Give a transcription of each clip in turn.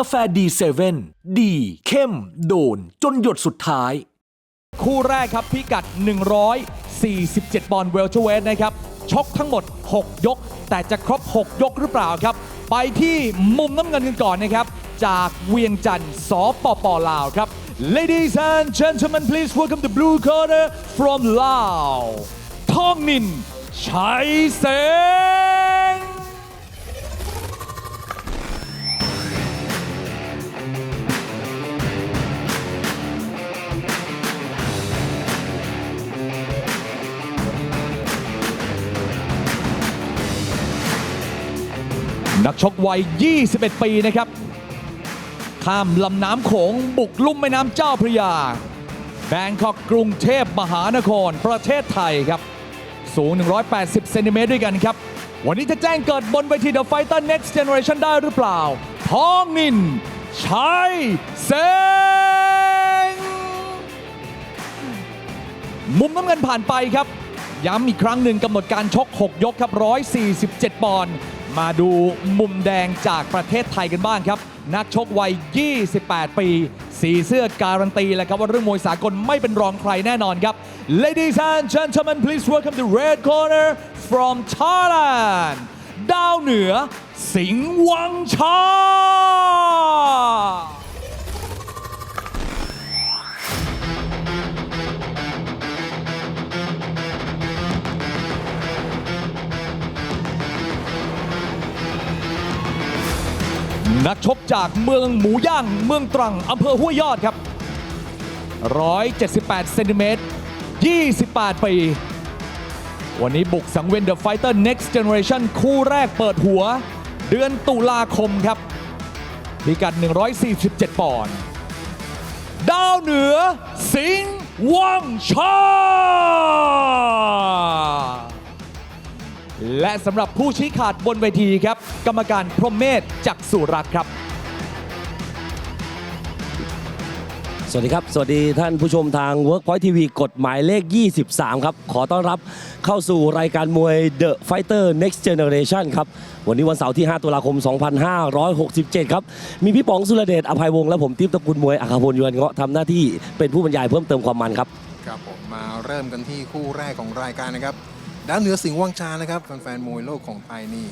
าแฟดีเซเว่นดี เข้ม โดน จนหยดสุดท้าย คู่แรกครับพิกัด 147 ปอนด์เวลเทเวทนะครับ ชกทั้งหมด 6 ยก แต่จะครบ 6 ยกหรือเปล่าครับ ไปที่มุมน้ำเงินกันก่อนนะครับ จากเวียงจันทร์สปปลาวครับ Ladies and gentlemen please welcome the blue corner from Lao ทองนินชัยเส นักชกวัย 21 ปีนะครับ ข้ามลำน้ำโขงบุกลุ่มแม่น้ำเจ้าพระยา แบงคอกกรุงเทพมหานคร ประเทศไทยครับ สูง 180 เซนติเมตรด้วยกันครับ วันนี้จะแจ้งเกิดบนเวที The Fighter Next Generation ได้หรือเปล่าทองนิน ชัยเซงมุมน้ำเงินผ่านไปครับ ย้ำอีกครั้งหนึ่งกำหนดการชก 6 ยกครับ 147 ปอนด์ มาดูมุมแดงจากประเทศไทยกันบ้างครับ นักชกวัย 28 ปี สีเสื้อการันตีแล้วครับว่าเรื่องมวยสากลไม่เป็นรองใครแน่นอนครับ Ladies and gentlemen please welcome the red corner from Thailand ดาวเหนือ สิงห์วังชา นักชกจากเมืองหมูย่าง เมืองตรังอำเภอห้วยยอดครับ 178 เซนติเมตร 28 ปี วันนี้บุกสังเวียน The Fighter Next Generation คู่แรกเปิดหัว เดือนตุลาคมครับพิกัด 147 ปอนด์ดาวเหนือ สิงห์วังชา และสำหรับผู้ชี้ขาดบนเวทีครับ กรรมการพรหมเมธจักสุรัตน์ครับ สวัสดีครับ สวัสดีท่านผู้ชมทาง Workpoint TV กฎหมายเลข 23 ครับ ขอต้อนรับเข้าสู่รายการมวย The Fighter Next Generation ครับ วันนี้วันเสาร์ที่ 5 ตุลาคม 2567 ครับ มีพี่ป๋องสุรเดชอภัยวงศ์และผมทิพย์ตระกูลมวยอัครพลยวนเงาะทำหน้าที่เป็นผู้บรรยายเพิ่มเติมความมันครับ ครับผมมาเริ่มกันที่คู่แรกของรายการนะครับ ดาวเหนือสิงห์วังชานะครับแฟนๆมวยโลกของไทยนี่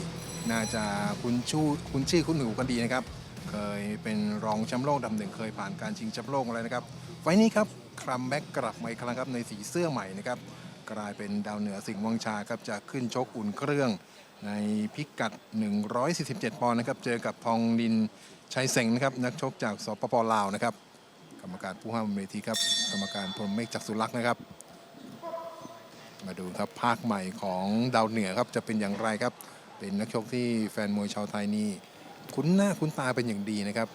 น่าจะคุ้นชูคุ้นชื่อคุ้นหูกันดีนะครับ เคยเป็นรองแชมป์โลกดับหนึ่งเคยผ่านการชิงแชมป์โลกอะไรนะครับ ไฟนี้ครับครัมแบ็กกลับมาอีกครั้งครับในสีเสื้อใหม่นะครับกลายเป็นดาวเหนือสิงห์วังชาครับจะขึ้นชกอุ่นเครื่อง ในพิกัด 147 ปอนด์นะครับเจอกับทองดินชัยเสงนะครับนักชกจากสปปลาวนะครับกรรมการผู้ห้ามเวทีครับกรรมการพรมเมฆจักษุลักษ์นะครับ มาดูครับภาคใหม่ของดาวเหนือครับจะเป็นอย่างไรครับ เป็นนักชกที่แฟนมวยชาวไทยนี่คุ้นหน้าคุ้นตาเป็นอย่างดีนะครับ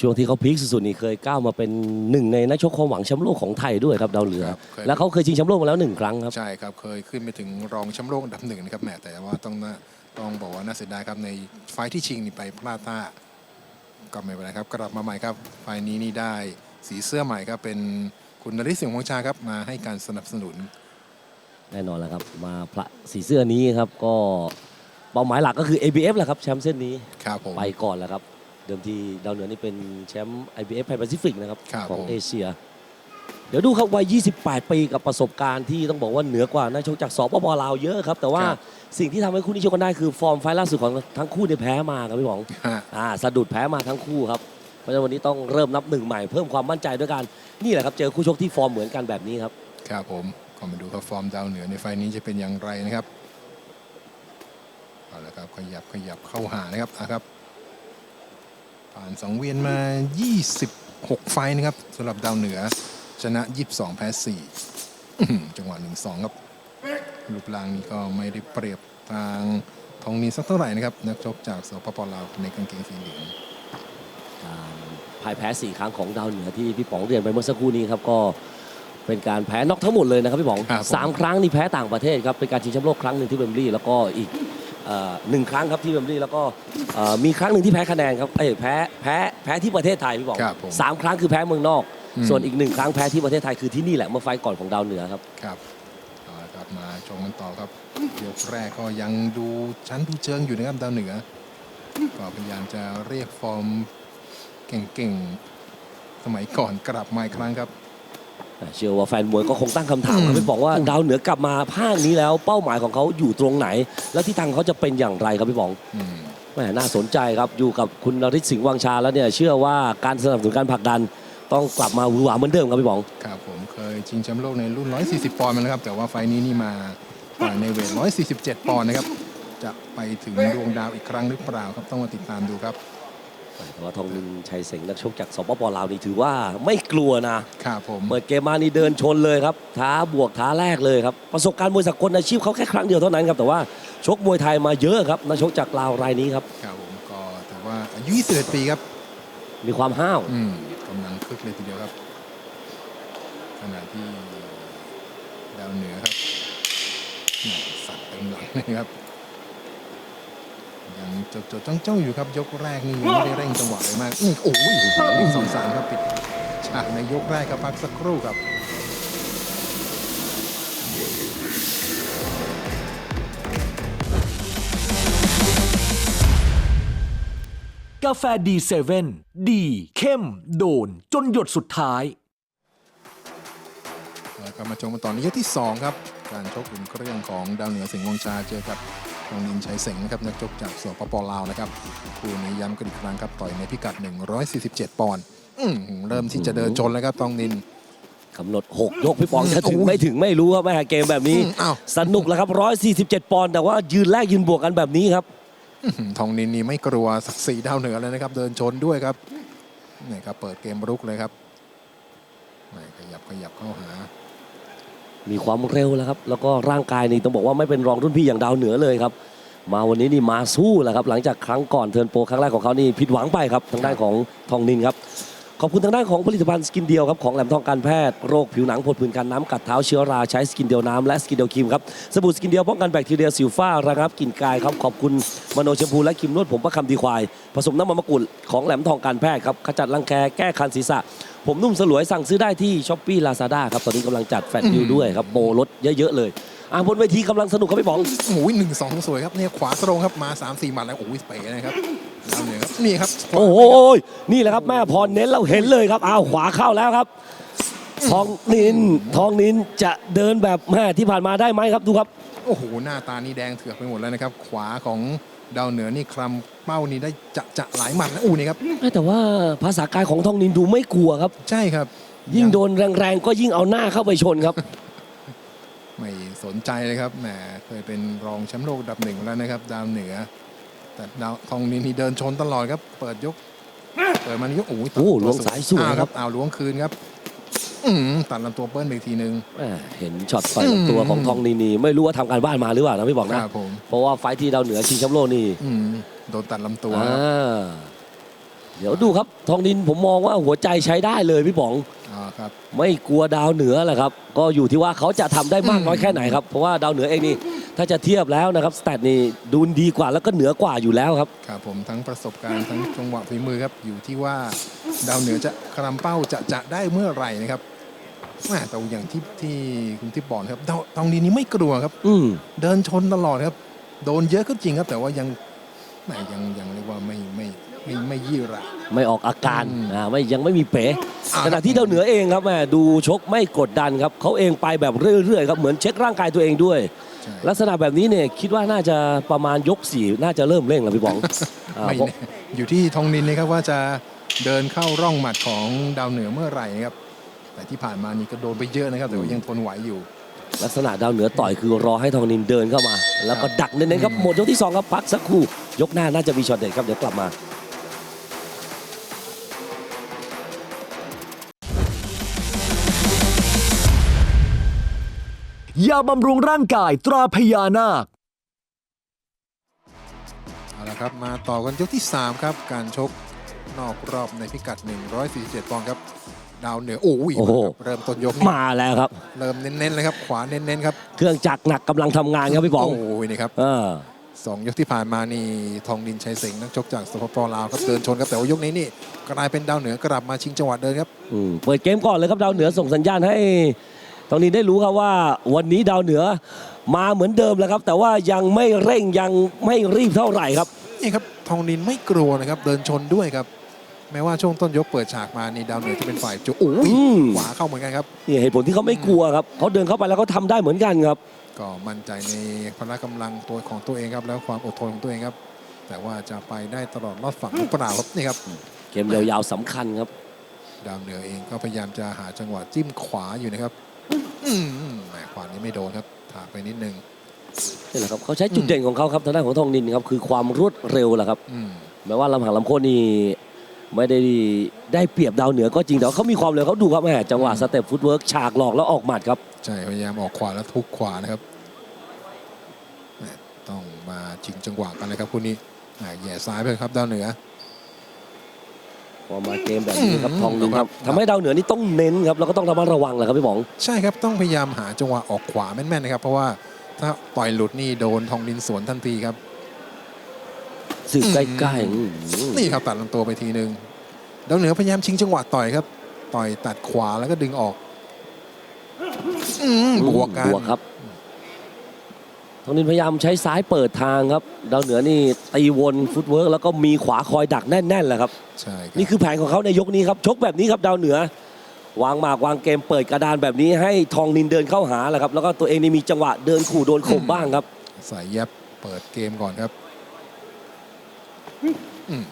ช่วงที่เขาพีคสุดๆนี่เคยก้าวมาเป็นหนึ่งในนักชกความหวังแชมป์โลกของไทยด้วยครับดาวเหลือ ครับเคย และเขาเคยชิงแชมป์โลกมาแล้วหนึ่งครั้งครับ ใช่ครับเคยขึ้นไปถึงรองแชมป์โลกอันดับหนึ่งนะครับแหมแต่ว่าต้องน่าต้องบอกว่าน่าเสียดายครับในไฟล์ที่ชิงนี่ไปพลาดท่าก็ไม่เป็นไรครับกลับมาใหม่ครับไฟล์นี้นี่ได้สีเสื้อใหม่ครับเป็นคุณนริศสิงห์วังชาครับมาให้การสนับสนุน แน่นอนแล้วครับ มาพระสีเสื้อนี้ครับก็เป้าหมายหลักก็คือ ABF แหละครับแชมป์เส้นนี้ครับผมไปก่อนแล้วครับ เดิมทีดาวเหนือนี่เป็นแชมป์ IBF แพนแปซิฟิกนะครับครับของผมเอเชีย เดี๋ยวดูครับวัย 28 ปีกับประสบการณ์ที่ต้องบอกว่าเหนือกว่านักชกจากสปปลาวเยอะครับ แต่ว่าครับสิ่งที่ทำให้คู่นี้ชกกันได้คือฟอร์มไฟล์ล่าสุดของทั้งคู่เนี่ยแพ้มาครับพี่หมองฮะอ่าสะดุดแพ้มาทั้งคู่ครับเพราะฉะนั้นวันนี้ต้องเริ่มนับหนึ่งใหม่เพิ่มความมั่นใจด้วยกันนี่แหละครับเจอคู่ชกที่ฟอร์มเหมือนกันแบบนี้ครับครับผม ก็มาดูครับฟอร์มดาวเหนือในไฟล์นี้จะเป็นอย่างไรนะครับเอาละครับขยับขยับเข้าหานะครับอะครับ ผ่านสังเวียนมา 26 ไฟล์นะครับสำหรับดาวเหนือชนะ 22 แพ้4อื้อหือจังหวะ 1-2 ครับรูปร่างนี้ก็ไม่ได้เปรียบทางทองนีสักเท่าไหร่นะครับนักชกจากสปปลาวในกางเกงสีเหลืองการพ่ายแพ้ 4 ครั้งของดาวเหนือที่พี่ป๋องเรียนไปเมื่อสักครู่นี้ครับก็ เป็นการแพ้น็อกทั้งหมดเลยนะครับพี่ป๋องครับผม สามครั้งนี่แพ้ต่างประเทศครับเป็นการชิงแชมป์โลกครั้งหนึ่งที่เวมบลีย์แล้วก็อีกเอ่อหนึ่งครั้งครับที่เวมบลีย์แล้วก็เอ่อมีครั้งหนึ่งที่แพ้คะแนนครับเอ้ยแพ้แพ้แพ้ที่ประเทศไทยพี่ป๋องครับผมสามครั้งคือแพ้เมืองนอก อืม ส่วนอีกหนึ่งครั้งแพ้ที่ประเทศไทยคือที่นี่แหละเมื่อไฟล์ก่อนของดาวเหนือครับ ครับเอาละครับมาชมกันต่อครับยกแรกก็ยังดูชั้นดูเชิงอยู่นะครับดาวเหนือก็พยายามจะเรียกฟอร์มเก่งๆ สมัยก่อนกลับมาอีกครั้งครับ เชื่อว่าแฟนมวยก็คงตั้งคำถามอืมไม่บอกว่าดาวเหนือกลับมาภาคนี้แล้วเป้าหมายของเขาอยู่ตรงไหน แล้วที่ทางเขาจะเป็นอย่างไรครับพี่บองอืมแหมน่าสนใจครับอยู่กับคุณนริศสิงห์วังชาแล้วเนี่ยเชื่อว่าการสนับสนุนการผลักดัน ต้องกลับมาหวือหวาเหมือนเดิมครับพี่บองครับผมเคยชิงแชมป์โลกในรุ่น 140 ปอนด์มาแล้วครับ แต่ว่าไฟล์นี้นี่มาต่อยในเวท 147 ปอนด์นะครับ จะไปถึงดวงดาวอีกครั้งหรือเปล่าครับต้องมาติดตามดูครับ แต่ว่าทองนินชัยเสงนักชกจากสปปลาวนี่ถือว่าไม่กลัวนะครับผมเปิดเกมมานี่เดินชนเลยครับท้าบวกท้าแรกเลยครับประสบการณ์มวยสากลอาชีพเขาแค่ครั้งเดียวเท่านั้นครับแต่ว่าชกมวยไทยมาเยอะครับนักชกจากลาวรายนี้ครับครับผมก็ถือว่าอายุ21ปีครับ มีความห้าวอืมกำลังคึกเลยทีเดียวครับขณะที่ดาวเหนือครับแหม่สัตว์เต็มหลังเลยครับ ยังจดจดจ้องจ้องๆอยู่ครับยกแรกนี่ยังไม่ได้เร่งจังหวะเลยมากนี่โอ้ยหนึ่งสองสามครับปิดฉากในยกแรกครับพักสักครู่ครับกาแฟดีเซเว่นดีเข้ม โดน จนหยดสุดท้ายแล้วก็มาชมกันต่อในยกที่ 2 ครับ การชกอุ่นเครื่องของดาวเหนือสิงห์วังชาเจอกับ ทองนินชัยเสงนะครับนักชกจากสปปลาวนะครับคู่นี้ย้ำกันอีกครั้งครับต่อยในพิกัด 147 ปอนด์อื้อหือเริ่มที่จะเดินชนแล้วครับทองนินกำหนด 6 ยกพี่ปองจะถึงไม่ถึงไม่รู้ครับแม่เกมแบบนี้อืมอ้าวสนุกแล้วครับ147 ปอนด์แต่ว่ายืนแรกยืนบวกกันแบบนี้ครับอื้อหือทองนินนี่ไม่กลัวศักดิ์ศรีดาวเหนือเลยนะครับ เดินชนด้วยครับนี่ครับเปิดเกมรุกเลยครับนี่ขยับขยับเข้าหา มีความเร็วแล้วครับ แล้วก็ร่างกายนี่ต้องบอกว่าไม่เป็นรองรุ่นพี่อย่างดาวเหนือเลยครับ มาวันนี้นี่มาสู้แหละครับ หลังจากครั้งก่อนเทิร์นโปรครั้งแรกของเขานี่ผิดหวังไปครับทางด้านของทองนินครับ ขอบคุณทางด้านของผลิตภัณฑ์สกินเดียวครับของแหลมทองการแพทย์โรคผิวหนังผดผื่นกันน้ำกัดเท้าเชื้อราใช้สกินเดียวน้ำและสกินเดียวครีมครับสบู่สกินเดียวป้องกันแบคทีเรียสิวฟ้าระงับกลิ่นกายครับขอบคุณมโนแชมพูและครีมนวดผมประคำดีควาย ผสมน้ำมันมะกรูดของแหลมทองการแพทย์ครับขจัดรังแคแก้คันศีรษะ ผมนุ่มสลวยสั่งซื้อได้ที่ช้อปปี้ลาซาด้าครับตอนนี้กำลังจัดแฟลชดิวด้วยครับโบลดเยอะๆเลยอะบนเวทีกำลังสนุกครับพี่บองโอ้ยหนึ่งสองสวยครับเนี่ยขวาตรงครับมา3ามสี่หมัดแล้วโอ้ยเป๋นะครับ ดาวเหนือครับนี่ครับขวาโอ้โหนี่แหละครับแม่พรเน้นเราเห็นเลยครับอ้าวขวาเข้าแล้วครับ ทองนินทองนินจะเดินแบบแม่ที่ผ่านมาได้ไหมครับดูครับ โอ้โหหน้าตานี่แดงเถือกไปหมดแล้วนะครับ ขวาของดาวเหนือนี่คลำเป้านี่ได้จะจะหลายหมัดนะอู้นี่ครับแต่ว่าภาษากายของทองนินดูไม่กลัวครับ ใช่ครับ ยิ่งโดนแรงๆก็ยิ่งเอาหน้าเข้าไปชนครับ ไม่สนใจเลยครับแหมเคยเป็นรองแชมป์โลกอันดับหนึ่งมาแล้วนะครับ ดาวเหนือ แต่ดาวทองนินนี่เดินชนตลอดครับ เปิดยก เปิดมันยกโอ้ยตัดโอ้ตัวล้วงสายสวยอ่ครับเอาล้วงคืนครับอืมตัดลำตัวเปิ้ลไปอีกทีหนึ่งแม่เห็นช็อตต่อยลำตัวของทองนินนี่ไม่รู้ว่าทำการบ้านมาหรือเปล่านะพี่บอกคนะรับผมเพราะว่าไฟท์ที่ดาวเหนือชิงแชมป์โลกนี่อืมโดนตัดลำตัวอ่ครับาเดี๋ยวดูครับ ทองนินผมมองว่าหัวใจใช้ได้เลยพี่ป๋องอ่าครับไม่กลัวดาวเหนือแหละครับ ก็อยู่ที่ว่าเขาจะทำได้มากอืมน้อยแค่ไหนครับเพราะว่าดาวเหนือเองนี่ ถ้าจะเทียบแล้วนะครับสแตทนี่ดูดีกว่าแล้วก็เหนือกว่าอยู่แล้วครับครับผมทั้งประสบการณ์ทั้งจังหวะฝีมือครับอยู่ที่ว่าดาวเหนือจะคลำเป้าจะจะได้เมื่อไหร่นะครับแหม่แต่อย่างที่ที่คุณทิพย์บอกนะครับดาวตองดีนี้ไม่กลัวครับ อืมเดินชนตลอดครับ โดนเยอะก็จริงครับ แต่ว่ายัง แหม่ยังยังเรียกว่าไม่ไม่ไม่ไม่ยี่หระ ไม่ออกอาการอืมอ่าไม่ยังไม่มีเป๋อ่า ขณะที่ดาวเหนือเองครับแม่ดูชกไม่กดดันครับเขาเองไปแบบเรื่อยๆครับเหมือนเช็คร่างกายตัวเองด้วย ใช่ลักษณะแบบนี้เนี่ยคิดว่าน่าจะประมาณยกสี่น่าจะเริ่มเร่งแล้วพี่ป๋องอ่าไม่เพราะแน่อยู่ที่ทองนินนะครับว่าจะเดินเข้าร่องหมัดของดาวเหนือเมื่อไหร่นะครับ แต่ที่ผ่านมานี่ก็โดนไปเยอะนะครับ แต่ว่ายังทนไหวอยู่ ลักษณะดาวเหนือต่อยคือรอให้ทองนินเดินเข้ามา แล้วก็ดักเน้นๆครับหมดยกที่สองครับพักสักครู่ ยกหน้าน่าจะมีช็อตเด็ดครับ เดี๋ยวกลับมายาบำรุงร่างกายตราพญานาค เอาละครับ มาต่อกันยกที่ 3 ครับ การชกนอกรอบในพิกัด 147ปอนด์ครับ ดาวเหนือโอ้ยโอ้โห เริ่มต้นยกนี่มาแล้วครับ เริ่มเน้นๆเลยครับ ขวาเน้นๆครับ เครื่องจักรหนักกำลังทำงานครับพี่ป๋องโอ้ยนี่ครับ เออ สองยกที่ผ่านมานี่ทองดินชัยเสงนักชกจากสปปลาวครับเดินชนครับแต่ว่ายกนี้นี่กลายเป็นดาวเหนือกลับมาชิงจังหวะเดินครับอืมเปิดเกมก่อนเลยครับดาวเหนือส่งสัญญาณให้ทองนินได้รู้ครับว่าวันนี้ดาวเหนือมาเหมือนเดิมแล้วครับ แต่ว่ายังไม่เร่งยังไม่รีบเท่าไหร่ครับนี่ครับทองนินไม่กลัวนะครับเดินชนด้วยครับ แม้ว่าช่วงต้นยกเปิดฉากมานี่ดาวเหนือจะเป็นฝ่ายจุโอ้ยอืมขวาเข้าเหมือนกันครับนี่เหตุผลที่เขาไม่กลัวครับเขาเดินเข้าไปแล้วเขาทำได้เหมือนกันครับ ก็มั่นใจในพละกำลังตัวของตัวเองครับ แล้วความอดทนของตัวเองครับ แต่ว่าจะไปได้ตลอดรอดฝั่งหรือเปล่าครับนี่ครับ เกมยาวๆสำคัญครับดาวเหนือเองก็พยายามจะหาจังหวะจิ้มขวาอยู่นะครับอืมแหมขวานี้ไม่โดนครับถากไปนิดนึงนี่แหละครับเขาใช้จุดเด่นของเขาครับทางด้านของทองนินครับคือความรวดเร็วแหละครับอืมแม้ว่าลำหางลำโคนนี่ไม่ได้ได้เปรียบดาวเหนือก็จริงแต่ว่าเขามีความเร็วเขาดูครับแหมจังหวะสเต็ปฟุตเวิร์กฉากหลอกแล้วออกหมัดครับ ใช่พยายามออกขวาแล้วทุกขวานะครับแหมต้องมาชิงจังหวะกันเลยครับคู่นี้แหมแหย่ซ้ายไปครับดาวเหนือพอมาเกมแบบนี้ครับอืมทองนินครับครับทำให้ดาวเหนือนี่ต้องเน้นครับแล้วก็ต้องระมัดระวังแหละครับพี่หมอง ใช่ครับต้องพยายามหาจังหวะออกขวาแม่นๆนะครับ เพราะว่าถ้าต่อยหลุดนี่โดนทองนินสวนทันทีครับสึกอืมใกล้ๆอืมนี่ครับตัดลำตัวไปทีหนึ่งดาวเหนือพยายามชิงจังหวะต่อยครับ ต่อยตัดขวาแล้วก็ดึงออก อืมบวกกันบวกครับทองนินพยายามใช้ซ้ายเปิดทางครับ ดาวเหนือนี่ตีวนฟุตเวิร์กแล้วก็มีขวาคอยดักแน่นๆแหละครับ ใช่ครับนี่คือแผนของเขาในยกนี้ครับ ชกแบบนี้ครับดาวเหนือ วางหมากวางเกมเปิดกระดานแบบนี้ให้ทองนินเดินเข้าหาแหละครับ แล้วก็ตัวเองนี่มีจังหวะเดินขู่โดนข่มบ้างครับ ใส่แยบเปิดเกมก่อนครับอืม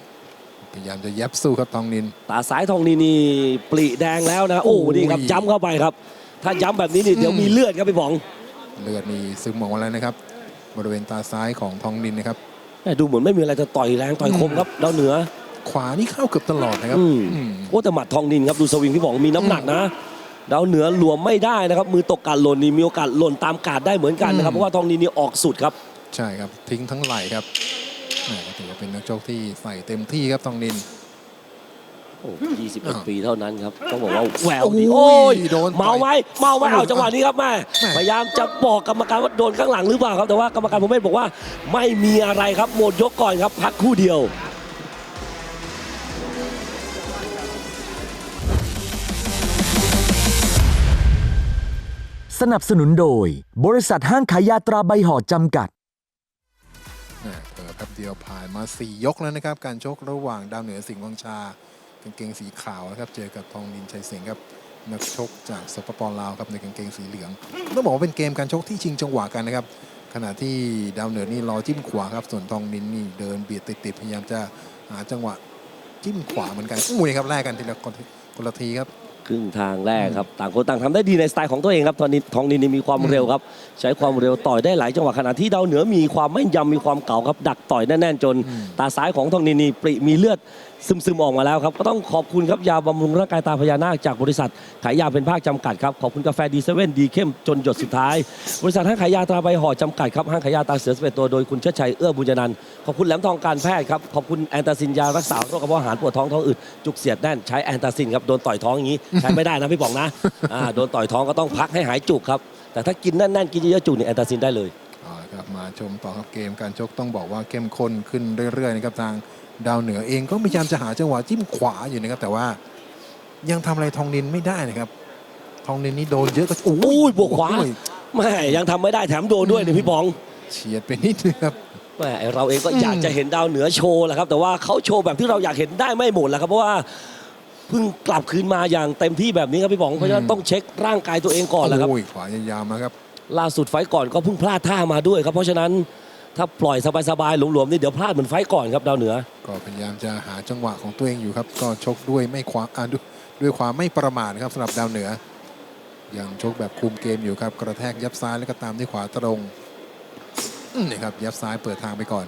พยายามจะแยบสู้ครับทองนิน ตาซ้ายทองนินนี่ปลีแดงแล้วนะ โอ้โอ้ยนี่ครับย้ำเข้าไปครับ ถ้าย้ำแบบนี้นี่เดี๋ยวอืมมีเลือดครับพี่บอง เลือดนี่ซึมออกมาแล้วนะครับ บริเวณตาซ้ายของทองนินนะครับแม่ดูเหมือนไม่มีอะไรจะต่อยแรงต่อยคมครับดาวเหนือ ขวานี่เข้าเกือบตลอดนะครับอืมอืมโอ้แต่หมัดทองนินครับดูสวิงพี่บองมีน้ำหนักนะดาวเหนือหลวมไม่ได้นะครับ มือตกการหล่นนี่มีโอกาสหล่นตามการดได้เหมือนกันนะครับเพราะว่าทองนินนี่ออกสุดครับ ใช่ครับทิ้งทั้งไหล่ครับแหมก็ถือว่าเป็นนักโชคที่ใส่เต็มที่ครับทองนิน โอ้อ้าว21ปีเท่านั้นครับ ต้องบอกว่าแหววดีโอ้โอ้ยยโดนเมาไหมเมาไหมโอ้ยเอาจังหวะนี้ครับแม่แม่พยายามจะบอกกรรมการว่าโดนข้างหลังหรือเปล่าครับแต่ว่ากรรมการผมเมธบอกว่า ไม่มีอะไรครับหมดยกก่อนครับ พักคู่เดียวสนับสนุนโดย บริษัทห้างขายยาตราใบห่อจำกัดแหมเผลอแป๊บเดียวผ่านมา 4 ยกแล้วนะครับ การชกระหว่างดาวเหนือสิงห์วังชา กางเกงสีขาวนะครับ เจอกับทองนินชัยสิงห์ครับนักชกจากสปปลาวครับในกางเกงสีเหลืองต้องบอกว่าเป็นเกมการชกที่ชิงจังหวะกันนะครับ ขณะที่ดาวเหนือนี่รอจิ้มขวาครับ ส่วนทองนินนี่เดินเบียดติดๆพยายามจะหาจังหวะจิ้มขวาเหมือนกันอุ้ยครับแลกกันทีละคนคนละทีครับครึ่งทางแรกครับ ต่างคนต่างทำได้ดีในสไตล์ของตัวเองครับตอนนี้ทองนินนี่มีความเร็วครับ ใช้ความเร็วต่อยได้หลายจังหวะขณะที่ดาวเหนือมีความแม่นยำมีความเก่าครับ ดักต่อยแน่นๆจนอืมตาซ้ายของทองนินนี่ปริมีเลือด ซึมๆออกมาแล้วครับ ก็ต้องขอบคุณครับยาบำรุงร่างกายตาพญานาคจากบริษัทขายยาเป็นภาคจำกัดครับ ขอบคุณกาแฟดีเซเว่นดีเข้มจนหยดสุดท้าย บริษัทห้างขายยาตราใบห่อจำกัดครับห้างขายยาตาเสือสเปตัวโดยคุณเชิดชัยเอื้อบุญยนันท์ขอบคุณแหลมทองการแพทย์ครับขอบคุณแอนตาซินยารักษาโรคกระเพาะอาหารปวดท้องท้องอืดจุกเสียดแน่นใช้แอนตาซินครับโดนต่อยท้องอย่างนี้ใช้ไม่ได้นะพี่ป๋องนะอ่าโดนต่อยท้องก็ต้องพักให้หายจุกครับแต่ถ้ากินแน่นๆกินเยอะๆจุกเนี่ยแอนตาซินได้เลย เอาละครับมาชมต่อครับเกมการชกต้องบอกว่าเข้มข้นขึ้นเรื่อยๆนะครับทาง ดาวเหนือเองก็พยายามจะหาจังหวะจิ้มขวาอยู่นะครับ แต่ว่ายังทำอะไรทองนินไม่ได้นะครับ ทองนินนี่โดนเยอะก็อุ้ยบวกขวาโอ้ยแม่ยังทำไม่ได้แถมโดนด้วยเนี่ยพี่ป๋องเฉียดไปนิดนึงครับแม่เราเองก็อยากจะเห็นดาวเหนือโชว์แหละครับ แต่ว่าเขาโชว์แบบที่เราอยากเห็นได้ไม่หมดแหละครับเพราะว่าเพิ่งกลับคืนมาอย่างเต็มที่แบบนี้ครับพี่ป๋องเพราะฉะนั้นต้องเช็คร่างกายตัวเองก่อนแหละครับโอ้ยขวายาวๆมาครับล่าสุดไฟต์ก่อนก็เพิ่งพลาดท่ามาด้วยครับเพราะฉะนั้น ถ้าปล่อยสบายๆหลวมๆนี่เดี๋ยวพลาดเหมือนไฟต์ก่อนครับดาวเหนือ ก็พยายามจะหาจังหวะของตัวเองอยู่ครับ ก็ชกด้วยไม่ขวาอ่าด้วยด้วยความไม่ประมาทนะครับสำหรับดาวเหนือ ยังชกแบบคุมเกมอยู่ครับ กระแทกยับซ้ายแล้วก็ตามด้วยขวาตรงอืมนี่ครับยับซ้ายเปิดทางไปก่อน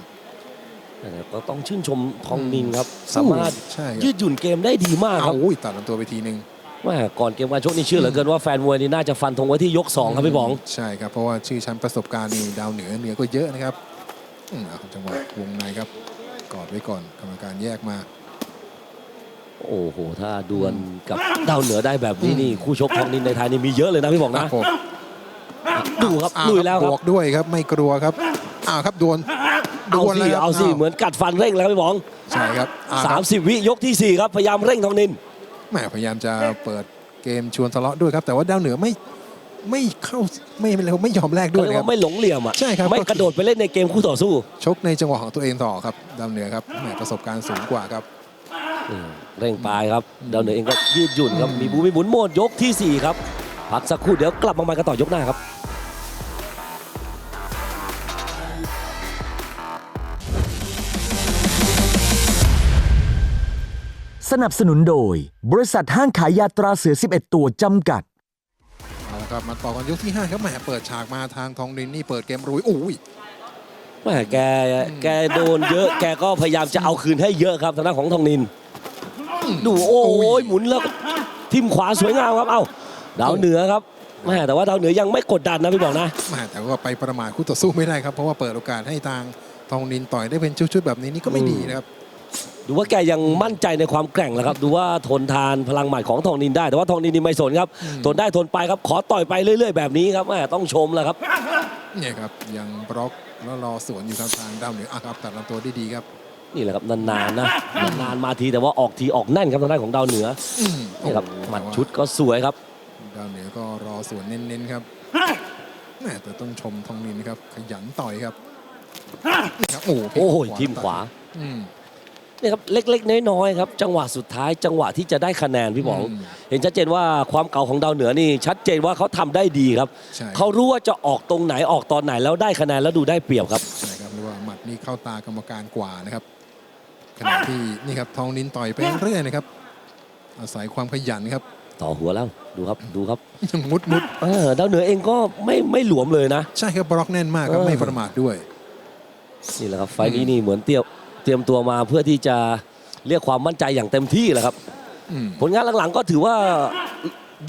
ก็ต้องชื่นชมทองนินครับ สามารถใช่ครับยืดหยุ่นเกมได้ดีมากคเอารับอุ้ยตัดลำตัวไปทีหนึ่งแม่ก่อนเกมการชกนี่เชื่อเหลือเกินว่าแฟนมวยนี่น่าจะฟันธงไว้ที่ยกสองครับพี่ป๋อง ใช่ครับ เพราะว่าชื่อชั้นประสบการณ์นี่ดาวเหนือเหนือก็เยอะนะครับอืมเอา จังหวะวงในครับ กอดไว้ก่อนกรรมการแยกมา โอ้โห ถ้าดวลกับดาวเหนือได้แบบนี้นี่คู่ชกทองนินในไทยนี่มีเยอะเลยนะพี่ป๋องคนะรับผมดูครับอ้าลุยแล้วครับบบวกด้วยครับไม่กลัวครับอ้าวครับดวลดเอาวลสิแล้วครับเอาสิวเหมือนกัดฟันเร่งแล้วครับพี่ป๋องใช่ครับอ้วครับ30วิยกทีสี่4ครับพยายามเร่งทองนินแหมพยายามจะเปิดเกมชวนทะเลาะด้วยครับ แต่ว่าดาวเหนือไม่ ไม่เข้าไม่ไม่ไม่ยอมแลกด้ก็วยเรียกนะครับว่าไม่หลงเหลี่ยมอะใช่ครับ ไม่ก็คือกระโดดไปเล่นในเกมคู่ต่อสู้ ชกในจังหวะของตัวเองต่อครับดาวเหนือครับแหมประสบการณ์สูงกว่าครับอืมเร่งปลายครับดาวเหนือเองก็ยืดหยุ่นครับมีบูมีหมุนโหมดยกทีสี่ 4 ครับ พักสักครู่เดี๋ยวกลับมาใหม่กันต่อยกหน้าครับสนับสนุนโดย บริษัทห้างขายยาตราเสือ 11 ตัวจำกัดเอาละ ครับมาต่อกันยกที่5ครับแหมเปิดฉากมาทางทองดินนี่เปิดเกมรุยอุ้ยแม่แกแกโดนเยอะแกก็พยายามจะเอาคืนให้เยอะครับทางด้านของทองนิน ดูโอ้ยหมุนแล้วก็ทิมขวาสวยงามครับเอ้าดาวเหนือครับแม่แต่ว่าดาวเหนือยังไม่กดดันนะพี่บอกนะแหมแต่ว่าไปประมาทคู่ต่อสู้ไม่ได้ครับเพราะว่าเปิดโอกาสให้ทางทองดินต่อยได้เป็นชุดๆแบบนี้นี่ก็ไม่ดีนะครับ ดูว่าแกยังมั่นใจในความแกร่งแหละครับ ดูว่าทนทานพลังหมัดของทองนินได้ แต่ว่าทองนินนี่ไม่สนครับ ทนได้ทนไปครับ ขอต่อยไปเรื่อย ๆ แบบนี้ครับแม่ต้องชมแล้วครับ เนี่ยครับยังบล็อกแล้วรอสวนอยู่ครับทางดาวเหนืออะครับตัดลำตัวได้ดีครับ นี่แหละครับนานๆนะนานๆมาทีแต่ว่าออกทีออกแน่นครับทางด้านของดาวเหนืออืมนี่ครับโอ้โหมัดชุดก็สวยครับ ดาวเหนือก็รอสวนเน้นๆครับแหมแต่ต้องชมทองนินนะครับขยันต่อยครับนี่ครับโอ้โหโอ้โหทิมขวา อืม นี่ครับเล็ก ๆ น้อยๆครับจังหวะสุดท้ายจังหวะที่จะได้คะแนนพี่บองอืมเห็นชัดเจนว่าความเก่าของดาวเหนือนี่ชัดเจนว่าเขาทำได้ดีครับใช่เขารู้ว่าจะออกตรงไหนออกตอนไหนแล้วได้คะแนนแล้วดูได้เปรียบครับใช่ครับเรียกว่าหมัดนี่เข้าตากรรมการกว่านะครับขณะที่นี่ครับทองนินต่อยไปเรื่อยนะครับ อาศัยความขยันครับ ต่อหัวแล้วดูครับดูครับยังมุดมุดเออดาวเหนือเองก็ไม่ไม่หลวมเลยนะ ใช่ครับบล็อกแน่นมากครับเออไม่ประมาทด้วยนี่แหละครับไฟล์นี้นี่เหมือนเตรียมเต รียมตัวมาเพื่อที่จะเรียกความมั่นใจอย่างเต็มที่แหละครับ อืมผลงานหลังๆก็ถือว่า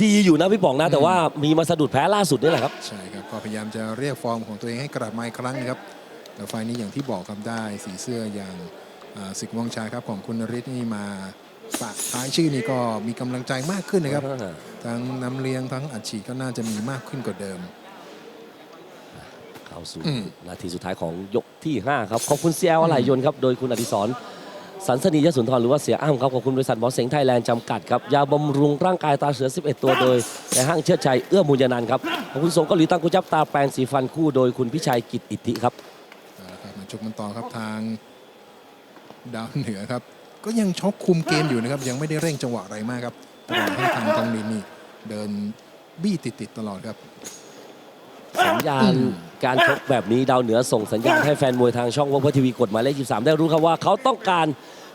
ดีอยู่นะพี่ป๋องนะ แต่ว่ามีมาสะดุดแพ้ล่าสุดนี่แหละครับ ใช่ครับก็พยายามจะเรียกฟอร์มของตัวเองให้กลับมาอีกครั้งนะครับแต่ไฟล์นี้อย่างที่บอกครับได้สีเสื้ออย่างอ่าศึกวังชาครับของคุณนริศนี่มาปะท้ายชื่อนี่ก็มีกำลังใจมากขึ้นนะครับ ทั้งน้ำเลี้ยงทั้งอัดฉีดก็น่าจะมีมากขึ้นกว่าเดิม เข้าสู่อืมนาทีสุดท้ายของยกที่ 5 ครับขอบคุณเซียอะไรยนต์ครับโดยคุณอดิศรสันสนียสุนทรหรือว่าเสียอ้ำครับขอบคุณบริษัทหมอเสงไทยแลนด์จำกัดครับยาบำรุงร่างกายตาเสือ 11 ตัวโดยในห้างเชิดชัยเอื้อมูลยานันท์ครับขอบคุณสงเกาหลีตังกุจับตาแปรงสีฟันคู่โดยคุณพิชัยกิจอิทธิครับเอาละครับมาชกมันต่อครับทางดาวเหนือครับ ก็ยังชกคุมเกมอยู่นะครับยังไม่ได้เร่งจังหวะอะไรมากครับปล่อยให้ทางทองนินนี่เดินบี้ติดๆตลอดครับ สัญญาณการชกแบบนี้ดาวเหนือส่งสัญญาณให้แฟนมวยทางช่องวงพทีวีกฎหมายเลข23ได้รู้ครับว่าเขาต้องการ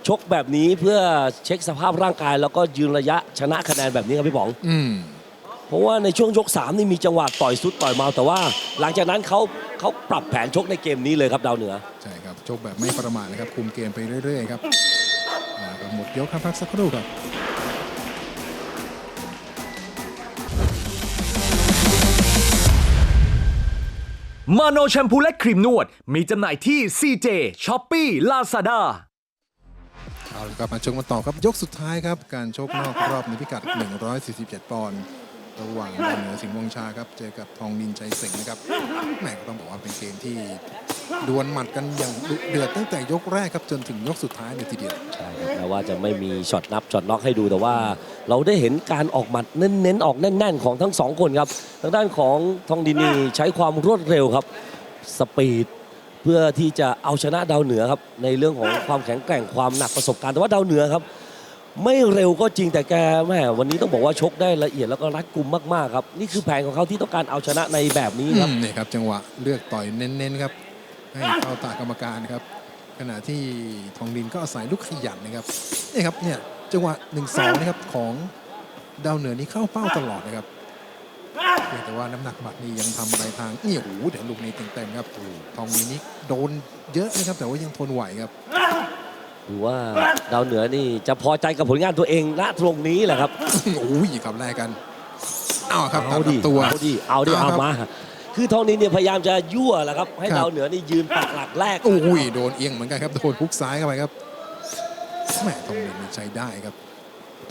ชกแบบนี้เพื่อเช็คสภาพร่างกาย แล้วก็ยืนระยะชนะคะแนนแบบนี้ครับพี่ป๋อง อืม เพราะว่าในช่วงยก3นี่มีจังหวะต่อยสุดต่อยเมาแต่ว่า หลังจากนั้นเขาเขาปรับแผนชกในเกมนี้เลยครับดาวเหนือ ใช่ครับชกแบบไม่ประมาทนะครับ คุมเกมไปเรื่อยๆครับอ่าครับหมดยกครับพักสักครู่ครับ มาโนแชมพูและครีมนวด มีจำหน่ายที่ CJ, Shopee, Lazada เอาละครับมาชกกันต่อครับยกสุดท้ายครับ การชกนอกรอบในพิกัด 147 ปอนด์ระหว่างดาวเหนือสิงห์วงชาครับ เจอกับทองนินใจเสงนะครับแหม่ก็ต้องบอกว่าเป็นเกมที่ดวลหมัดกันอย่างดุเดือดตั้งแต่ยกแรกครับจนถึงยกสุดท้ายเลยทีเดียว ใช่ครับแม้ว่าจะไม่มีช็อตนับช็อตน็อกให้ดูแต่ว่า เราได้เห็นการออกหมัดเน้นๆ ออกแน่น ๆ ของทั้งสองคนครับ ทางด้านของทองดินีใช้ความรวดเร็วครับ สปีดเพื่อที่จะเอาชนะดาวเหนือครับในเรื่องของความแข็งแกร่งความหนักประสบการณ์แต่ว่าดาวเหนือครับ ไม่เร็วก็จริงแต่แกแม่วันนี้ต้องบอกว่าชกได้ละเอียดแล้วก็รัดกุมมากๆครับนี่คือแผนของเขาที่ต้องการเอาชนะในแบบนี้ครับอืมนี่ครับจังหวะเลือกต่อยเน้นๆครับให้เข้าตากรรมการครับ ขณะที่ทองดินก็อาศัยลูกขยันนะครับนี่ครับเนี่ย จังหวะ1นสองนะครับของดาวเหนือนี่เข้าเป้าตลอดนะครับเพียงแต่ว่าน้ำหนักหมัดนี่ยังทำอะไรทางนี่โอ้โหเดี๋ยวลูกนี้เต็มๆครับทองดินนี่โดนเยอะนะครับ แต่ว่ายังทนไหวครับดูว่าดาวเหนือนี่จะพอใจกับผลงานตัวเองณตรงนี้แหละครับโอ้ยครับแรกกันเอาครับตัเอาดดิลำตัวเอาดิเอาดิเอาเอาครับมา คือทองนี้เนี่ยพยายามจะยั่วแหละครับ ให้ครับดาวเหนือนี่ยืนปักหลักแรกโอ้ยโดนเอียงเหมือนกันครับโดนพุกซ้ายเข้าไปครับ แหมทองดินนี่ใช้ได้ครับ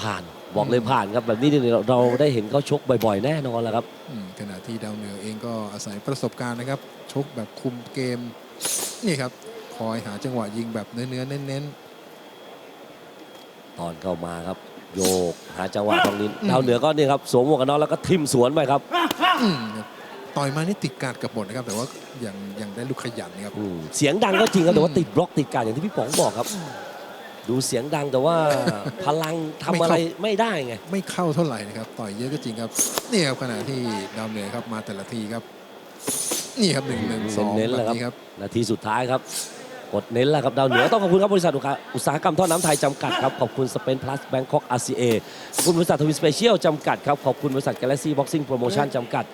ผ่านบอกเลยผ่านครับแบบนี้เนี่ยเราเราได้เห็นเขาชกบ่อยๆ แน่นอนแหละครับ อืมขณะที่ดาวเหนือเองก็อาศัยประสบการณ์นะครับ ชกแบบคุมเกม นี่ครับ คอยหาจังหวะยิงแบบเนื้อๆเน้นตอนเข้ามาครับ โยกหาจังหวะตรงนี้ดาวเหนือก็เนี่ยครับสวมหมวกกันน็อกแล้วก็ทิมสวนไปครับอืมครับต่อยมานี่ติดการดกับบทนะครับ แต่ว่ายังยังได้ลูกขยันนะครับ อืมเสียงดังก็จริงครับแต่ว่าติดบล็อกติดการอย่างที่พี่ป๋องบอกครับ ดูเสียงดังแต่ว่าพลังทำอะไรไม่ได้ไง ไม่เข้าเท่าไหร่นะครับ ต่อยเยอะก็จริงครับนี่ครับขณะที่ดาวเหนือครับมาแต่ละทีครับ นี่ครับหนึ่งหนึ่งสองเน้นๆแบเลยบครับนี้ครับนาทีสุดท้ายครับกดเน้นแล้วครับดาวเหนือต้องขอบคุณครับบริษัทอุตสาหกรรมท่อน้ำไทยจำกัดครับ ขอบคุณสเปนพลัสแบงคอก RCA ขอบคุณบริษัททวิสเปเชียลจำกัดครับ ขอบคุณบริษัท Galaxy Boxing Promotion จำกัด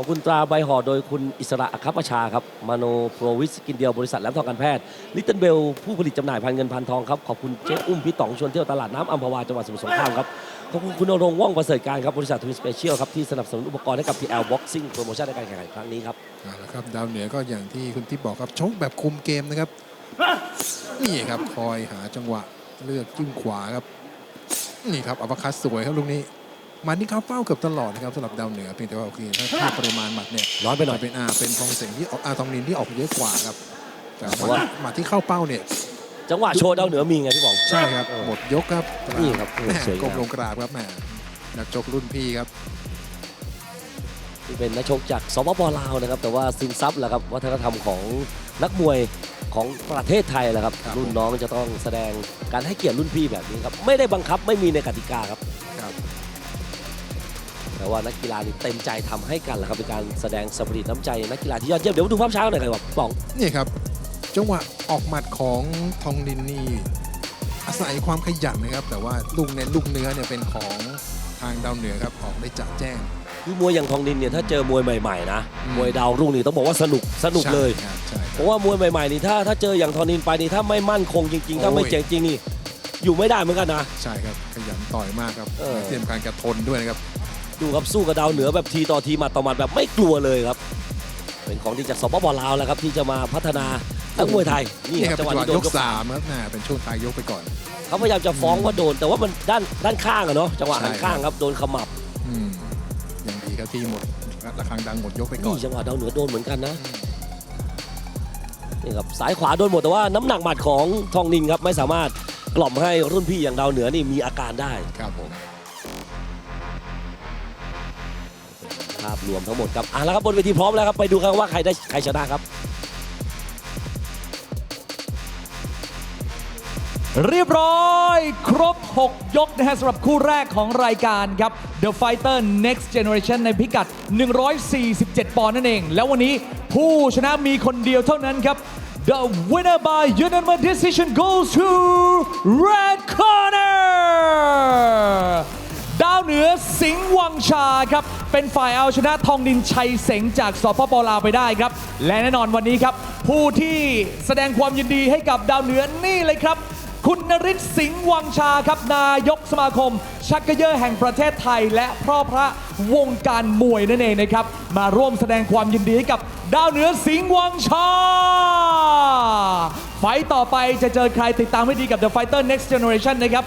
ขอบคุณตราใบห่อโดยคุณอิสระอัครประชาครับมาโนโปรวิสกินเดียวบริษัทแหลมทองการแพทย์ลิตเติ้ลเบลผู้ผลิตจำหน่ายพันเงินพันทองครับขอบคุณเจ๊อุ้มพี่ต๋องชวนเที่ยวตลาดน้ำอัมพวาจังหวัดสมุทรสงครามครับขอบคุณคุณรงว่องประเสริฐการครับบริษัททวิสเปเชียลครับที่สนับสนุนอุปกรณ์ให้กับ PL Boxing Promotion ในการแข่งขันครั้งนี้ครับเอาละครับดาวเหนือก็อย่างที่คุณทิพย์บอกครับชกแบบคุมเกมนะครับนี่ครับคอยหาจังหวะเลือกจิ้มขวาครับ นี่ครับอัปคัตสวยครับลูกนี้ หมันที่เขาเป้าเกือบตลอดนะครับสำหรับดาวเหนือเพียงแต่ว่าโอเคถ้าเทียบปริมาณหมัดเนี่ยน้อยไปหน่อยจะเป็นอาเป็นทองเสงที่ออกอาทองนินที่ออกเยอะกว่าครับแต่แต่ว่าหมัดที่เข้าเป้าเนี่ย จังหวะโชว์ดาวเหนือมีไงพี่ป๋อง ใช่ครับ หมดยกครับนี่ครับโอ้แหม่สวยงามกลมลงกราบครับแหมนักชกรุ่นพี่ครับ ที่เป็นนักชกจากสปปลาวนะครับ แต่ว่าซึมซับแหละครับวัฒนธรรมของนักมวยของประเทศไทยแหละครับ ครับ รุ่นน้องจะต้องแสดงการให้เกียรติรุ่นพี่แบบนี้ครับ ไม่ได้บังคับไม่มีในกติกาครับครับ แต่ว่านักกีฬานี่เต็มใจทำให้กันแหละครับเป็นการแสดงสปิริตน้ำใจนักกีฬาที่ยอดเยี่ยมเดี๋ยวมาดูภาพช้าหน่อยครับป๋องนี่ครับจังหวะออกหมัดของทองนินนี่อาศัยความขยันนะครับ แต่ว่าลูกเน้นลูกเนื้อเนี่ยเป็นของทางดาวเหนือครับออกได้จัดแจ้งคือมวยอย่างทองดินเนี่ยถ้าเจอมวยใหม่ๆนะอืมมวยดาวรุ่งนี่ต้องบอกว่าสนุกสนุกเลยใช่ครับใช่คเพรับราะว่ามวยใหม่ๆนี่ถ้าถ้าเจออย่างทองดินไปนี่ถ้าไม่มั่นคงจริงๆถ้าไม่โอ้ยเจ๋งจริงนี่อยู่ไม่ได้เหมือนกันนะ ใช่ครับขยันต่อยมากครับเออเตรียมการกระทนด้วยนะครับ ดูครับสู้กับดาวเหนือแบบทีต่อทีหมัดต่อหมัดแบบไม่กลัวเลยครับ เป็นของดีจากสปปลาวแล้วครับที่จะมาพัฒนานักมวยไทยนี่นี่คครัรับบจังหวะจังหวะนี้โดยนกกระสามครับน่าเป็นช่วงท้ายยกไปก่อนเขาพยายามจะฟ้องว่าโดน แต่ว่ามันด้านด้านข้างอะเนาะจังหวะใช่หันข้างครับโดนขมับอืมยังดีครับที่หมดระฆังดังหมดยกไปก่อนี่นจังหวะดาวเหนือโดนเหมือนกันนะนี่ครับซ้ายขวาโดนหมดแต่ว่าน้ำหนักหมัดของทองนินครับไม่สามารถกล่อมให้รุ่นพี่อย่างดาวเหนือนี่มีอาการได้ครับผม รวมทั้งหมดครับอะแล้วครับบนเวทีพร้อมแล้วครับไปดูกันว่าใครได้ใครชนะครับ เรียบร้อย ครบ 6 ยกนะฮะสำหรับคู่แรกของรายการครับ The Fighter Next Generation ในพิกัด 147 ปอนด์นั่นเอง แล้ววันนี้ผู้ชนะมีคนเดียวเท่านั้นครับ The winner by unanimous decision goes to Red Corner าวเหนือสิงห์วังชาครับ เป็นฝ่ายเอาชนะทองดินชัยเสงจากสปปลาวไปได้ครับ และแน่นอนวันนี้ครับ ผู้ที่แสดงความยินดีให้กับดาวเหนือนี่เลยครับ คุณนริศสิงห์วังชาครับ นายกสมาคม ชักเกยอร์แห่งประเทศไทย และพ่อพระวงการมวยนั่นเองนะครับ มาร่วมแสดงความยินดีให้กับดาวเหนือสิงห์วังชา ไฟต์ต่อไปจะเจอใครติดตามให้ดีกับ The Fighter Next Generation นะครับ